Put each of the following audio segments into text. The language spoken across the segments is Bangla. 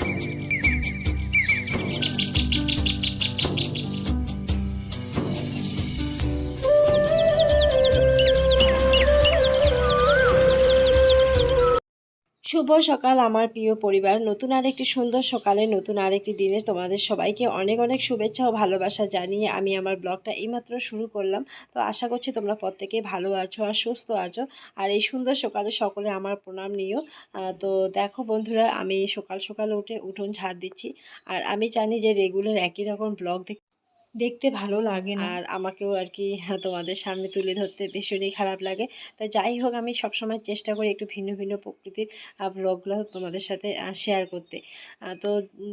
Thank you. শুভ সকাল, আমার প্রিয় পরিবার। নতুন আরেকটি সুন্দর সকালে, নতুন আরেকটি দিনে তোমাদের সবাইকে অনেক অনেক শুভেচ্ছা ও ভালোবাসা জানিয়ে আমি আমার ব্লগটা এইমাত্র শুরু করলাম। তো আশা করছি তোমরা প্রত্যেকে ভালো আছো আর সুস্থ আছো। আর এই সুন্দর সকালে সকলে আমার প্রণাম নিও। তো দেখো বন্ধুরা, আমি সকাল সকাল উঠে উঠোন ঝাড় দিচ্ছি। আর আমি জানি যে রেগুলার একই রকম ব্লগ দেখ দেখতে ভালো লাগে না। আর আমাকেও আর কি তোমাদের সামনে তুলে ধরতে ভীষণই খারাপ লাগে। তো যাই হোক, আমি সবসময় চেষ্টা করি একটু ভিন্ন ভিন্ন প্রকৃতির ব্লগগুলো তোমাদের সাথে শেয়ার করতে। তো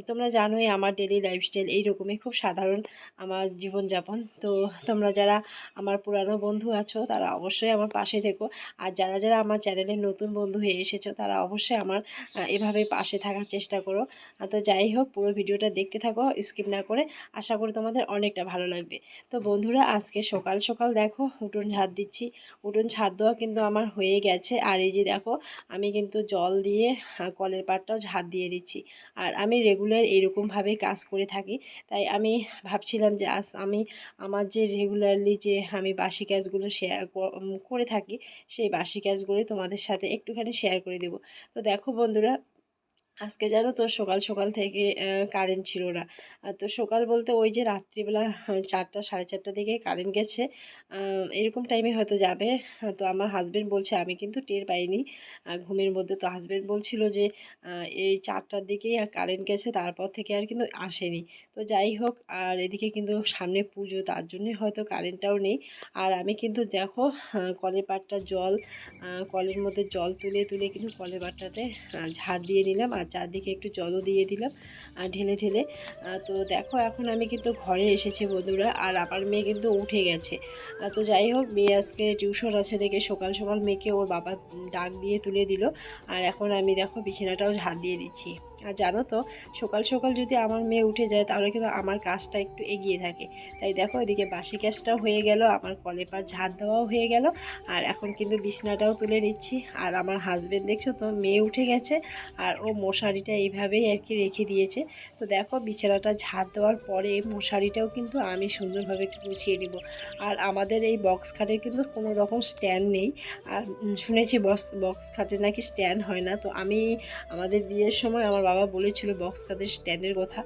তোমরা জানোই আমার ডেলি লাইফস্টাইল এইরকমই খুব সাধারণ আমার জীবনযাপন। তো তোমরা যারা আমার পুরানো বন্ধু আছো, তারা অবশ্যই আমার পাশে থেকো। আর যারা যারা আমার চ্যানেলে নতুন বন্ধু হয়ে এসেছ, তারা অবশ্যই আমার এভাবে পাশে থাকার চেষ্টা করো। তো যাই হোক, পুরো ভিডিওটা দেখতে থাকো স্কিপ না করে। আশা করি তোমাদের অনেকটা ভালো লাগবে। তো বন্ধুরা, আজকে সকাল সকাল দেখো উঠোন ঝাড় দিচ্ছি। উঠোন ঝাড় দেওয়া কিন্তু আমার হয়ে গেছে। আর এই যে দেখো, আমি কিন্তু জল দিয়ে কলের পাড়টাও ঝাড় দিয়ে দিচ্ছি। আর আমি রেগুলার এরকমভাবেই কাজ করে থাকি। তাই আমি ভাবছিলাম যে আজ আমি আমার যে রেগুলারলি যে আমি বাসি কাজগুলো শেয়ার করে থাকি, সেই বাসি কাজগুলোই তোমাদের সাথে একটুখানি শেয়ার করে দেবো। তো দেখো বন্ধুরা আজকে জানো তো সকাল সকাল থেকে কারেন্ট ছিল না। তো সকাল বলতে ওই যে রাত্রিবেলা চারটা, সাড়ে চারটা দিকে কারেন্ট গেছে। এরকম টাইমে হয়তো যাবে। তো আমার হাজবেন্ড বলছে, আমি কিন্তু টের পাইনি। ঘুমের মধ্যে তো হাজবেন্ড বলছিল যে এই চারটার দিকেই কারেন্ট গেছে, তারপর থেকে আর কিন্তু আসেনি। তো যাই হোক, আর এদিকে কিন্তু সামনে পুজো, তার জন্যে হয়তো কারেন্টটাও নেই। আর আমি কিন্তু দেখো কলের পাটটা জল কলের মধ্যে জল তুলে তুলে কিন্তু কলের পাটটাতে ঝাড় দিয়ে নিলাম। আর চারদিকে একটু জলও দিয়ে দিলাম আর ঢেলে ঢেলে। তো দেখো এখন আমি কিন্তু ঘরে এসেছি বন্ধুরা আর আমার মেয়ে কিন্তু উঠে গেছে। তো যাই হোক, মেয়ে আজকে টিউশন আছে দেখে সকাল সকাল মেয়েকে ওর বাবা ডাক দিয়ে তুলে দিল। আর এখন আমি দেখো বিছানাটাও ঝাঁ দিয়ে দিচ্ছি। আর জানো তো, সকাল সকাল যদি আমার মেয়ে উঠে যায়, তাহলে কিন্তু আমার কাজটা একটু এগিয়ে থাকে। তাই দেখো, এদিকে বাসি গ্যাসটাও হয়ে গেল, আমার কলে পা ঝাড় দেওয়াও হয়ে গেল, আর এখন কিন্তু বিছনাটাও তুলে নিচ্ছি। আর আমার হাজবেন্ড দেখছ তো, মেয়ে উঠে গেছে, আর ও মশারিটা এইভাবেই আর কি রেখে দিয়েছে। তো দেখো, বিছানাটা ঝাড় দেওয়ার পরে মশারিটাও কিন্তু আমি সুন্দরভাবে একটু গুছিয়ে নিব। আর আমাদের এই বক্স খাটের কিন্তু কোনো রকম স্ট্যান্ড নেই। আর শুনেছি বক্স বক্স খাটের নাকি স্ট্যান্ড হয় না। তো আমি, আমাদের বিয়ের সময় আমার বাবা বলেছিল বক্স খাতের স্ট্যান্ডের কথা।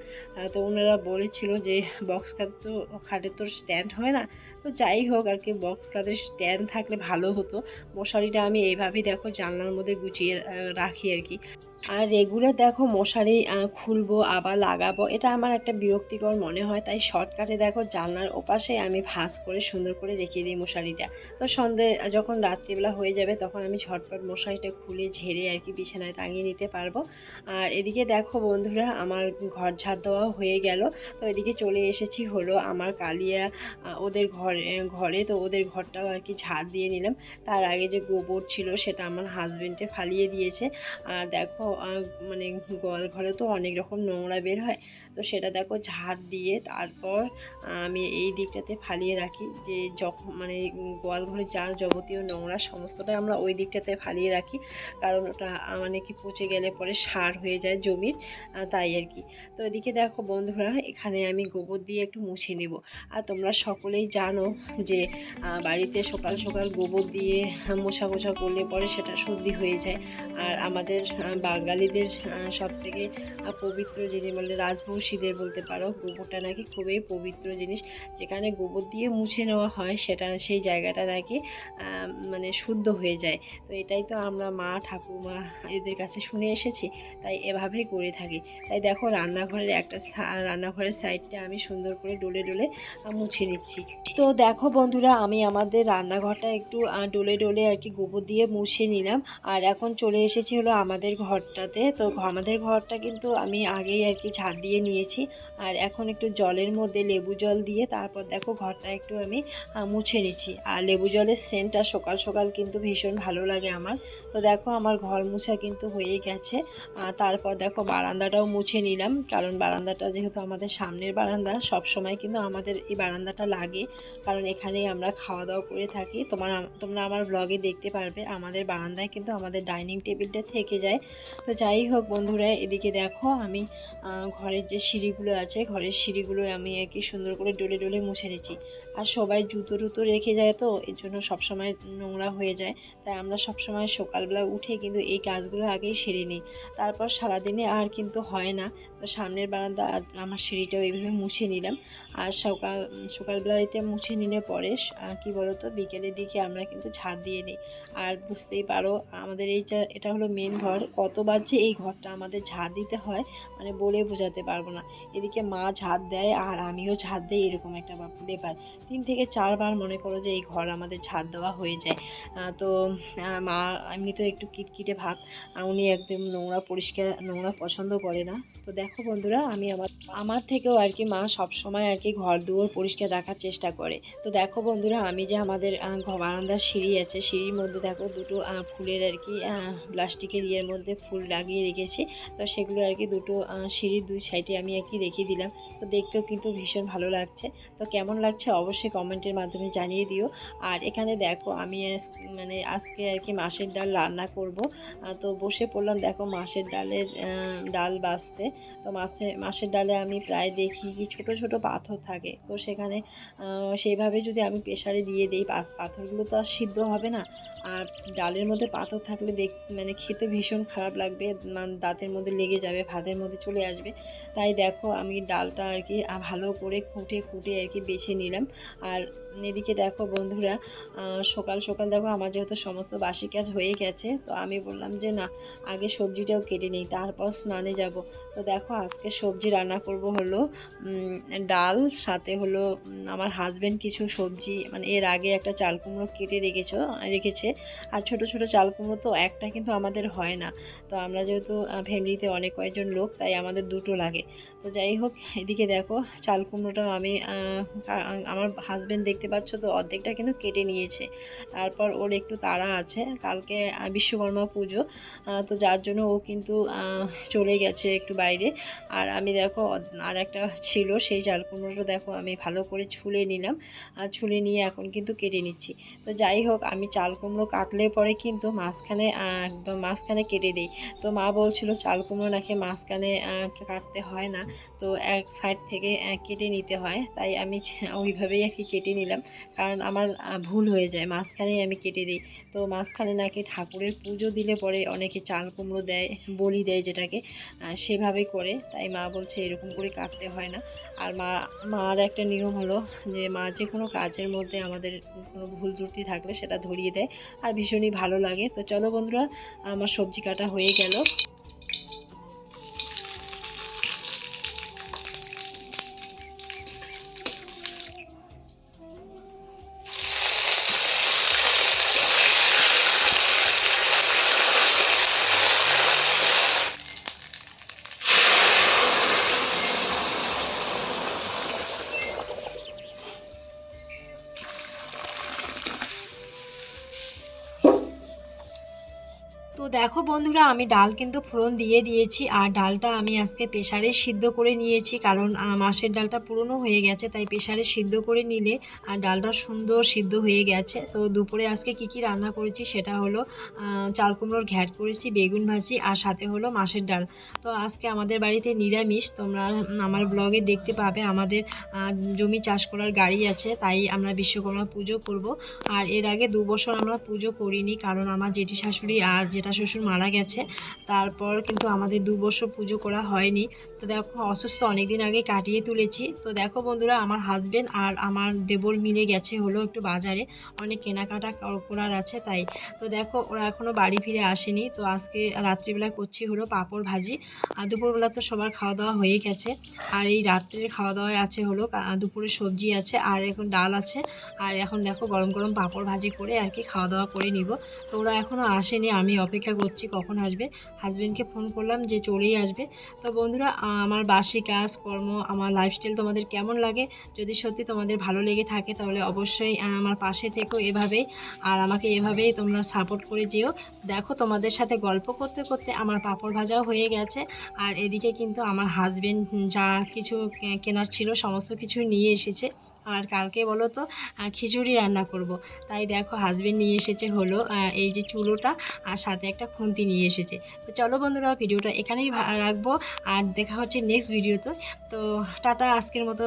তো ওনারা বলেছিল যে বক্স খাট তো খাটের তোর স্ট্যান্ড হয় না। তো যাই হোক আর কি বক্স খাতের স্ট্যান্ড থাকলে ভালো হতো। মশারিটা আমি এইভাবেই দেখো জানলার মধ্যে গুছিয়ে রাখি আর কি। আর রেগুলার দেখো মশারি খুলবো, আবার লাগাবো। এটা আমার একটা বিরক্তিকর মনে হয়, তাই শর্টকাটে দেখো জানলার ওপাশে আমি ভাঁজ করে সুন্দর করে রেখে দিই মশারিটা। তো সন্ধে, যখন রাত্রিবেলা হয়ে যাবে, তখন আমি ঝটপট মশারিটা খুলে ঝেড়ে আর কি বিছানায় টাঙিয়ে নিতে পারব। আর এদিকে দেখো বন্ধুরা, আমার ঘর ঝাড় দেওয়া হয়ে গেল। তো এদিকে চলে এসেছি হলো আমার কালিয়া ওদের ঘরে ঘরে। তো ওদের ঘরটাও আর কি ঝাড় দিয়ে নিলাম। তার আগে যে গোবর ছিল, সেটা আমার হাজবেন্ডে ফালিয়ে দিয়েছে। আর দেখো মানে গোয়াল ঘরে তো অনেক রকম নোংরা বের হয়। তো সেটা দেখো ঝাড় দিয়ে তারপর আমি এই দিকটাতে ফালিয়ে রাখি। যে যখন মানে গোয়াল ঘরে যার যাবতীয় নোংরা সমস্তটাই আমরা ওই দিকটাতে ফালিয়ে রাখি। কারণ ওটা মানে কি পচে গেলে পরে সার হয়ে যায় জমির তাই আর কি। তো এদিকে দেখো বন্ধুরা, এখানে আমি গোবর দিয়ে একটু মুছে নেব। আর তোমরা সকলেই জানো যে বাড়িতে সকাল সকাল গোবর দিয়ে মোছা গোছা করলে পরে সেটা সর্দি হয়ে যায়। আর আমাদের বাঙালিদের সব থেকে পবিত্র যিনি বলে রাজবংশীদের বলতে পারো, গোবরটা নাকি খুবই পবিত্র জিনিস। যেখানে গোবর দিয়ে মুছে নেওয়া হয়, সেটা সেই জায়গাটা নাকি মানে শুদ্ধ হয়ে যায়। তো এটাই তো আমরা মা ঠাকুমা এদের কাছে শুনে এসেছি, তাই এভাবেই করে থাকি। তাই দেখো, রান্নাঘরের একটা রান্নাঘরের সাইডটা আমি সুন্দর করে ডলে ডলে মুছে নিচ্ছি। তো দেখো বন্ধুরা, আমি আমাদের রান্নাঘরটা একটু ডলে ডলে আর কি গোবর দিয়ে মুছে নিলাম। আর এখন চলে এসেছি হলো আমাদের ঘরটাতে। তো আমাদের ঘরটা কিন্তু আমি আগেই আর কি ঝাড় দিয়ে নিয়েছি। আর এখন একটু জলের মধ্যে লেবু জল দিয়ে তারপর দেখো ঘরটা একটু আমি মুছে নিচ্ছি। আর লেবু জলের সেন্টটা সকাল সকাল কিন্তু ভীষণ ভালো লাগে আমার। তো দেখো আমার ঘর মুছা কিন্তু হয়ে গেছে। আর তারপর দেখো বারান্দাটাও মুছে নিলাম। কারণ বারান্দাটা যেহেতু আমাদের সামনের বারান্দা, সব সময় কিন্তু আমাদের এই বারান্দাটা লাগে। কারণ এখানেই আমরা খাওয়া দাওয়া করে থাকি। তোমার তোমরা আমার ব্লগে দেখতে পারবে। আমাদের বারান্দায় কিন্তু আমাদের ডাইনিং টেবিলটা থেকে যায়। তো যাই হোক বন্ধুরা, এদিকে দেখো আমি ঘরের যে সিঁড়িগুলো আছে, ঘরের সিঁড়িগুলো আমি আর কি সুন্দর করে ডলে ডলে মুছে নিচ্ছি আর সবাই জুতো টুতো রেখে যায় তো, এর জন্য সবসময় নোংরা হয়ে যায়। তাই আমরা সবসময় সকালবেলা উঠে কিন্তু এই কাজগুলো আগেই সেরে নিই। তারপর সারাদিনে আর কিন্তু হয় না। তো সামনের বারান্দা আমার সিঁড়িটাও এইভাবে মুছে নিলাম। আর সকাল সকালবেলা এটা মুছে নিলে পরে কি বলতো, বিকেলের দিকে আমরা কিন্তু ঝাঁট দিয়ে নিই। আর বুঝতেই পারো, আমাদের এইটা, এটা হলো মেন ঘর। কত বাজছে এই ঘরটা আমাদের ঝাঁট দিতে হয় মানে বলে বোঝাতে পারব না। এদিকে মা ঝাঁট দেয় আর আমিও ঝাঁট দিই, এরকম একটা ব্যাপ- ব্যাপার। তিন থেকে চারবার মনে করো যে এই ঘর আমাদের ঝাঁট দেওয়া হয়ে যায়। তো মা মা তো একটু কিটকিটে আর উনি একদম নোংরা পরিষ্কার, নোংরা পছন্দ করে না। তো দেখো বন্ধুরা, আমি আমার আমার থেকেও আর কি মা সবসময় আর কি ঘর দুয়ার পরিষ্কার রাখার চেষ্টা করে। তো দেখো বন্ধুরা, আমি যে আমাদের বারান্দার সিঁড়ি আছে, সিঁড়ির মধ্যে দেখো দুটো ফুলের আর কি প্লাস্টিকের ইয়ের মধ্যে ফুল লাগিয়ে রেখেছি। তো সেগুলো আর কি দুটো সিঁড়ির দুই সাইডে আমি কি রেখে দিলাম। তো দেখতেও কিন্তু ভীষণ ভালো লাগছে। তো কেমন লাগছে অবশ্যই কমেন্টের মাধ্যমে জানিয়ে দিও। আর এখানে দেখো, আমি মানে আজকে আর কি মাছের ডাল রান্না করব। তো বসে পড়লাম, দেখো মাছের ডালের ডাল বাছতে তো মাছের মাছের ডালে আমি প্রায় দেখি কি ছোট ছোট পাথর থাকে। তো সেখানে সেইভাবে যদি আমি প্রেশারে দিয়ে দিই পাথরগুলো তো আর সিদ্ধ হবে না। আর ডালের মধ্যে পাথর থাকলে দেখ মানে খেতে ভীষণ খারাপ লাগবে। মানে দাঁতের মধ্যে লেগে যাবে, ভাতের মধ্যে চলে আসবে। তাই দেখো আমি ডালটা আর কি ভালো করে খুঁটে খুঁটে আর কি বেছে নিলাম। আর এদিকে দেখো বন্ধুরা সকাল সকাল দেখো আমার যেহেতু সমস্ত বাসি কাজ হয়ে গেছে, তো আমি বললাম যে না, আগে সবজিটাও কেটে নিই, তারপর স্নানে যাব। তো দেখো আজকে সবজি রান্না করব হলো ডাল, সাথে হলো আমার হাজব্যান্ড কিছু সবজি মানে এর আগে একটা চাল কুমড়ো কেটে রেখেছ, রেখেছে। আর ছোট ছোট চাল কুমড়ো তো একটা কিন্তু আমাদের হয় না। তো আমরা যেহেতু ফ্যামিলিতে অনেক কয়েকজন লোক, তাই আমাদের দুটো লাগে। তো যাই হোক, এদিকে দেখো, চাল কুমড়োটাও আমি আমার হাজবেন্ড দেখতে পাচ্ছ তো, অর্ধেকটা কিন্তু কেটে নিয়েছে। তারপর ওর একটু তাড়া আছে, কালকে বিশ্বকর্মা পুজো তো যার জন্য ও কিন্তু চলে গেছে একটু বাইরে। আর আমি দেখো আর একটা ছিল, সেই চাল কুমড়োটা দেখো, আমি ভালো করে ছুলে নিলাম। আর ছুলে নিয়ে এখন কিন্তু কেটে নিচ্ছি। তো যাই হোক, আমি চাল কুমড়ো কাটলে পরে কিন্তু মাঝখানে একদম মাঝখানে কেটে দিই। তো মা বলছিল, চাল কুমড়ো নাকি মাঝখানে কাটতে হয় না। তো এক সাইড থেকে কেটে নিতে হয়। তাই আমি ওইভাবেই আর কি কেটে নিলাম। কারণ আমার ভুল হয়ে যায়। মাঝখানেই আমি কেটে দিই। তো মাঝখানে নাকি ঠাকুরের পুজো দিলে পরে অনেকে চাল কুমড়ো দেয়, বলি দেয় যেটাকে সেভাবে করে। তাই মা বলছে এরকম করে কাটতে হয় না। আর মা, মার একটা নিয়ম হলো যে মা যে কোনো কাজের মধ্যে আমাদের কোনো ভুল ত্রুটি থাকলে সেটা ধরিয়ে দেয়। আর ভীষণই ভালো লাগে। তো চলো বন্ধুরা, আমার সবজি কাটা হয়ে গেল। দেখো বন্ধুরা, আমি ডাল কিন্তু ফোড়ন দিয়ে দিয়েছি আর ডালটা আমি আজকে প্রেশারে সিদ্ধ করে নিয়েছি কারণ মাছের ডালটা পুরনো হয়ে গেছে, তাই প্রেশারে সিদ্ধ করে নিলে, আর ডালটা সুন্দর সিদ্ধ হয়ে গেছে। তো দুপুরে আজকে কি কি রান্না করেছি সেটা হলো চাল কুমড়োর ঘ্যাট করেছি, বেগুন ভাজি আর সাথে হলো মাছের ডাল। তো আজকে আমাদের বাড়িতে নিরামিষ, তোমরা আমার ব্লগে দেখতে পাবে আমাদের জমি চাষ করার গাড়ি আছে, তাই আমরা বিশ্বকর্মা পুজো করব। আর এর আগে দু বছর আমরা পুজো করিনি কারণ আমার জেঠি শাশুড়ি আর জেঠা শ্বশুর মারা গেছে। তারপর কিন্তু আমাদের দু বছর পুজো করা হয়নি। তো দেখো, অসুস্থ অনেক দিন আগে কাটিয়ে তুলেছি। তো দেখো বন্ধুরা, আমার হাজবেন্ড আর আমার দেবর মিলে গেছে হলো একটু বাজারে। অনেক কেনাকাটা করার আছে তাই। তো দেখো, ওরা এখনও বাড়ি ফিরে আসেনি। তো আজকে রাত্রিবেলা করছি হলো পাঁপড় ভাজি। আর দুপুরবেলা তো সবার খাওয়া দাওয়া হয়ে গেছে। আর এই রাত্রের খাওয়া দাওয়া আছে হলো দুপুরে সবজি আছে আর এখন ডাল আছে। আর এখন দেখো গরম গরম পাঁপড় ভাজি করে আর কি খাওয়া দাওয়া করে নিব। তো ওরা এখনও আসেনি, আমি অপেক্ষা করছি কখন আসবে। হাজব্যান্ডকে ফোন করলাম যে চলেই আসবে। তো বন্ধুরা, আমার বাসি কাজ, কর্ম, আমার লাইফস্টাইল তোমাদের কেমন লাগে? যদি সত্যি তোমাদের ভালো লেগে থাকে, তাহলে অবশ্যই আমার পাশে থেকো এভাবেই। আর আমাকে এভাবেই তোমরা সাপোর্ট করে যেও। দেখো, তোমাদের সাথে গল্প করতে করতে আমার পাঁপড় ভাজাও হয়ে গেছে। আর এদিকে কিন্তু আমার হাজব্যান্ড যা কিছু কেনার ছিল, সমস্ত কিছু নিয়ে এসেছে। আর কালকে বলো তো খিচুড়ি রান্না করব। তাই দেখো হাজবেন্ড নিয়ে এসেছে হলো এই যে চুলোটা আর সাথে একটা খুন্তি নিয়ে এসেছে। তো চলো বন্ধুরা, ভিডিওটা এখানেই রাখব। আর দেখা হচ্ছে নেক্সট ভিডিওতে তো টাটা, আজকের মতো।